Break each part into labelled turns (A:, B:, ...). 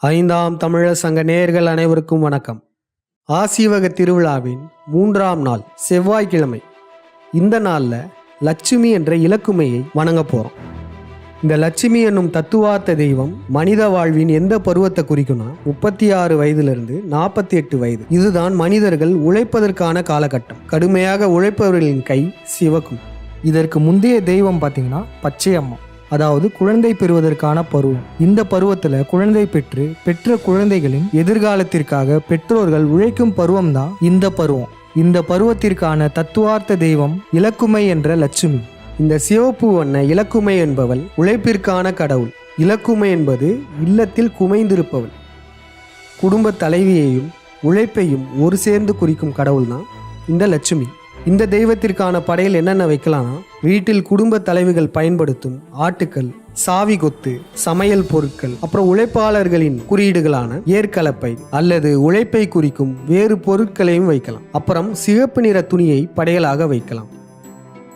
A: ஐந்தாம் தமிழர் சங்க நேயர்கள் அனைவருக்கும் வணக்கம். ஆசீவக திருவிழாவின் மூன்றாம் நாள் செவ்வாய்க்கிழமை. இந்த நாளில் லட்சுமி என்ற இலக்குமையை வணங்க போகிறோம் இந்த லட்சுமி என்னும் தத்துவார்த்த தெய்வம் மனித வாழ்வின் எந்த பருவத்தை குறிக்கும்னா முப்பத்தி ஆறு வயதிலிருந்து நாற்பத்தி எட்டு வயது. இதுதான் மனிதர்கள் உழைப்பதற்கான காலகட்டம். கடுமையாக உழைப்பவர்களின் கை சிவக்கும்.
B: இதற்கு முந்தைய தெய்வம் பார்த்தீங்கன்னா பச்சையம்மா அதாவது குழந்தை பெறுவதற்கான பருவம். இந்த பருவத்துல குழந்தை பெற்று பெற்ற குழந்தைகளின் எதிர்காலத்திற்காக பெற்றோர்கள் உழைக்கும் பருவம் தான் இந்த பருவம். இந்த பருவத்திற்கான தத்துவார்த்த தெய்வம் இலக்குமை என்ற லட்சுமி.
A: இந்த சிவப்பு வண்ண இலக்குமை என்பவள் உழைப்பிற்கான கடவுள். இலக்குமை என்பது இல்லத்தில் குமைந்திருப்பவள். குடும்ப தலைவியையும் உழைப்பையும் ஒரு சேர்ந்து குறிக்கும் கடவுள் தான் இந்த லட்சுமி. இந்த தெய்வத்திற்கான படையில் என்னென்ன வைக்கலாம்னா வீட்டில் குடும்ப தலைவிகள் பயன்படுத்தும் ஆட்டுக்கள் சாவி கொத்து சமையல் பொருட்கள் அப்புறம் உழைப்பாளர்களின் குறியீடுகளான ஏற்கலப்பை அல்லது உழைப்பை குறிக்கும் வேறு பொருட்களையும் வைக்கலாம். அப்புறம் சிவப்பு நிற துணியை படையலாக வைக்கலாம்.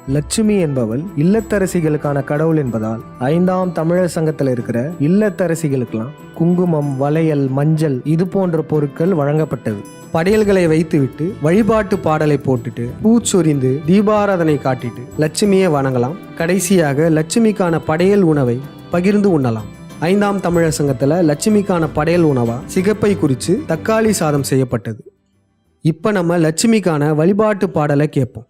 B: லட்சுமி என்பவள் இல்லத்தரசிகளுக்கான கடவுள் என்பதால் ஐந்தாம் தமிழர் சங்கத்தில் இருக்கிற இல்லத்தரசிகளுக்கெல்லாம் குங்குமம் வளையல் மஞ்சள் இது போன்ற பொருட்கள் வழங்கப்பட்டது.
A: படையல்களை வைத்துவிட்டு வழிபாட்டு பாடலை போட்டுட்டு பூச்சொரிந்து தீபாராதனை காட்டிட்டு லட்சுமியை வணங்கலாம். கடைசியாக லட்சுமிக்கான படையல் உணவை பகிர்ந்து உண்ணலாம். ஐந்தாம் தமிழர் சங்கத்தில் லட்சுமிக்கான படையல் உணவா சிகப்பை குறித்து தக்காளி சாதம் செய்யப்பட்டது. இப்போ நம்ம லட்சுமிக்கான வழிபாட்டு பாடலை கேட்போம்.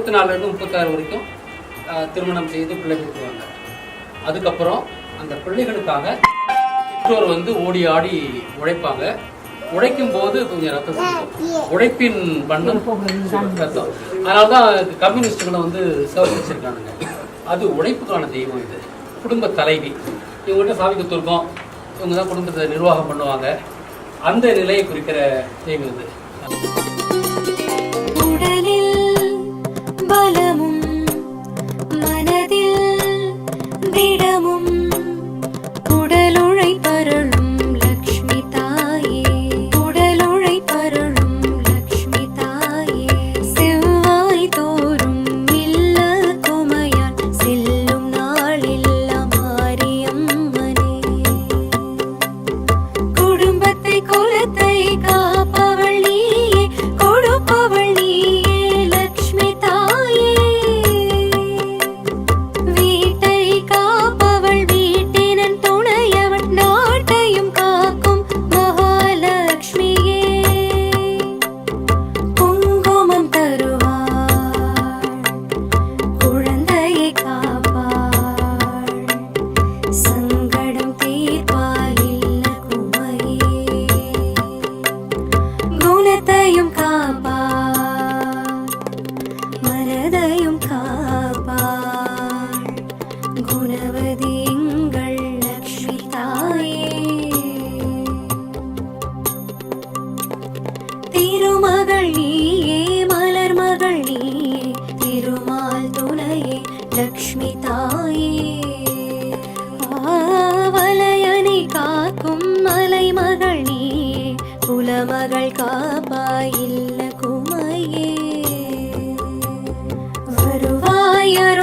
C: இருபத்தி நாலுலேருந்து முப்பத்தாறு வரைக்கும் திருமணம் செய்து பிள்ளை பெற்றுவாங்க அதுக்கப்புறம் அந்த பிள்ளைகளுக்காக பெற்றோர் வந்து ஓடி ஆடி உழைப்பாங்க. உழைக்கும் போது கொஞ்சம் ரத்தம் உழைப்பின் பண்ணம் ரத்தம். அதனால தான் கம்யூனிஸ்டுகளை வந்து சிவப்பு வச்சிருக்கானுங்க அது உழைப்புக்கான தெய்வம் இது. குடும்ப தலைவி. இவங்ககிட்ட சாமி கொடுத்துருக்கோம் இவங்க தான் குடும்பத்தை நிர்வாகம் பண்ணுவாங்க. அந்த நிலையை குறிக்கிற தெய்வம் இது.
D: திடமும் மகள் காப்பாய் இல்ல குமையே வருவாயர்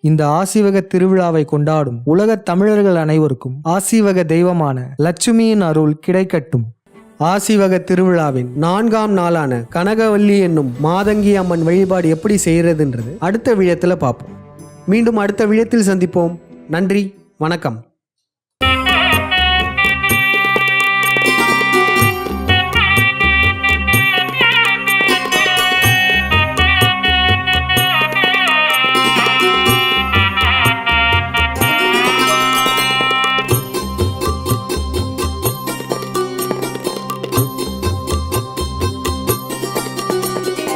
B: இந்த ஆசிவக திருவிழாவை கொண்டாடும் உலகத் தமிழர்கள் அனைவருக்கும் ஆசிவக தெய்வமான லட்சுமியின் அருள் கிடைக்கட்டும்.
A: ஆசிவக திருவிழாவின் நான்காம் நாளான கனகவல்லி என்னும் மாதங்கி அம்மன் வழிபாடு எப்படி செய்கிறதுன்றது அடுத்த விழத்தில் பார்ப்போம். மீண்டும் அடுத்த விழத்தில் சந்திப்போம். நன்றி வணக்கம்.